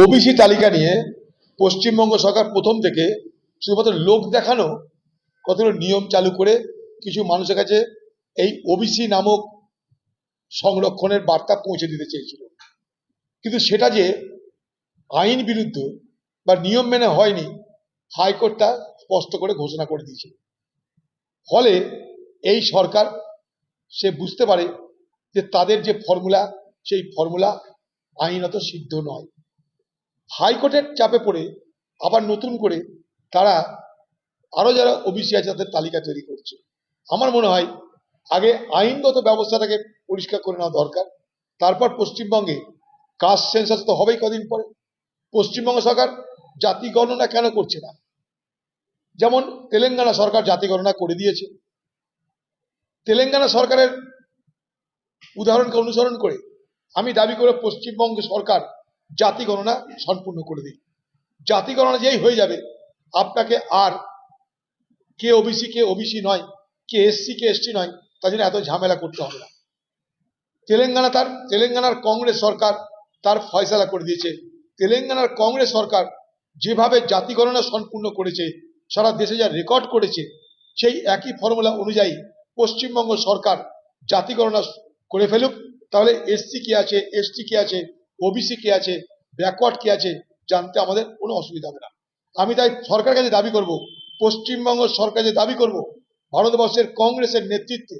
OBC তালিকা নিয়ে পশ্চিমবঙ্গ সরকার প্রথম থেকে শুধুমাত্র লোক দেখানো কতগুলো নিয়ম চালু করে কিছু মানুষের কাছে এই ওবিসি নামক সংরক্ষণের বার্তা পৌঁছে দিতে চেয়েছিল। কিন্তু সেটা যে আইন বিরুদ্ধ বা নিয়ম মেনে হয়নি, হাইকোর্টটা স্পষ্ট করে ঘোষণা করে দিয়েছে। ফলে এই সরকার সে বুঝতে পারে যে তাদের যে ফর্মুলা, সেই ফর্মুলা আইনত সিদ্ধ নয়। হাইকোর্টের চাপে পড়ে আবার নতুন করে তারা আরও যারা ওবিসি আছে তাদের তালিকা তৈরি করছে। আমার মনে হয় আগে আইনগত ব্যবস্থাটাকে পরিষ্কার করে নেওয়া দরকার। তারপর পশ্চিমবঙ্গে কাস্ট সেন্সাস তো হবেই কদিন পরে। পশ্চিমবঙ্গ সরকার জাতি গণনা কেন করছে না? যেমন তেলেঙ্গানা সরকার জাতি গণনা করে দিয়েছে। তেলেঙ্গানা সরকারের উদাহরণকে অনুসরণ করে আমি দাবি করে পশ্চিমবঙ্গ সরকার জাতি গণনা সম্পূর্ণ করে দিই। জাতি গণনা যেই হয়ে যাবে, আপনাকে আর কে ওবিসি কে ওবিসি নয়, কে এসসি, কে এসটি নয়, তার জন্য এত ঝামেলা করতে হবে না। তেলেঙ্গানা তার, তেলেঙ্গানার কংগ্রেস সরকার তার ফয়সালা করে দিয়েছে। তেলেঙ্গানার কংগ্রেস সরকার যেভাবে জাতি গণনা সম্পূর্ণ করেছে, সারা দেশে যা রেকর্ড করেছে, সেই একই ফর্মুলা অনুযায়ী পশ্চিমবঙ্গ সরকার জাতি গণনা করে ফেলুক। তাহলে এসসি কি আছে, এসটি কি আছে ওবিসি কি আছে, ব্যাকওয়ার্ড কি আছে, জানতে আমাদের কোনো অসুবিধা হবে না। আমি তাই সরকার কাছে দাবি করব, পশ্চিমবঙ্গ সরকার যে দাবি করব, ভারতবর্ষের কংগ্রেসের নেতৃত্বে,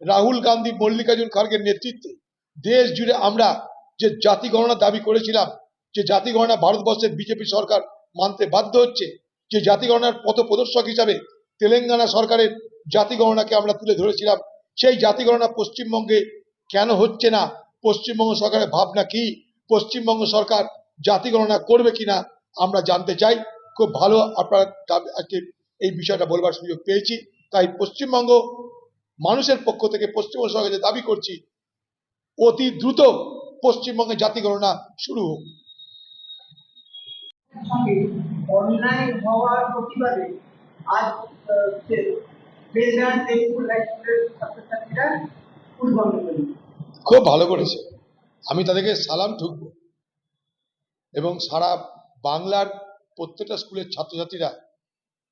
রাহুল গান্ধী, মল্লিকার্জুন খার্গের নেতৃত্বে, দেশ জুড়ে আমরা যে জাতি গণনা দাবি করেছিলাম, যে জাতি গণনা ভারতবর্ষের বিজেপি সরকার মানতে বাধ্য হচ্ছে, যে জাতি গণনার পথ প্রদর্শক হিসাবে তেলেঙ্গানা সরকারের জাতি গণনাকে আমরা তুলে ধরেছিলাম, সেই জাতি গণনা পশ্চিমবঙ্গে কেন হচ্ছে না? পশ্চিমবঙ্গ সরকারের ভাবনা কি? পশ্চিমবঙ্গ সরকার জাতি গণনা করবে কিনা আমরা জানতে চাই। খুব ভালো আপনারা আজকে এই বিষয়টা বলবার সুযোগ পেয়েছি। তাই পশ্চিমবঙ্গ মানুষের পক্ষ থেকে পশ্চিমবঙ্গ সরকারের দাবি করছি অতি দ্রুত পশ্চিমবঙ্গে জাতি গণনা শুরু হোক। অন্যায় হওয়ার প্রতিবাদে আজ যে-। খুব ভালো করেছে। আমি তাদেরকে সালাম ঠুকবো। এবং সারা বাংলার প্রত্যেকটা স্কুলের ছাত্রছাত্রীরা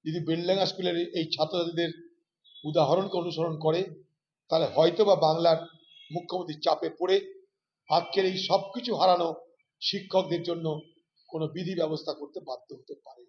যদি বেলডাঙ্গা স্কুলের এই ছাত্রছাত্রীদের উদাহরণকে অনুসরণ করে, তাহলে হয়তো বা বাংলার মুখ্যমন্ত্রীর চাপে পড়ে আজকের এই সব কিছু হারানো শিক্ষকদের জন্য কোনো বিধি ব্যবস্থা করতে বাধ্য হতে পারে।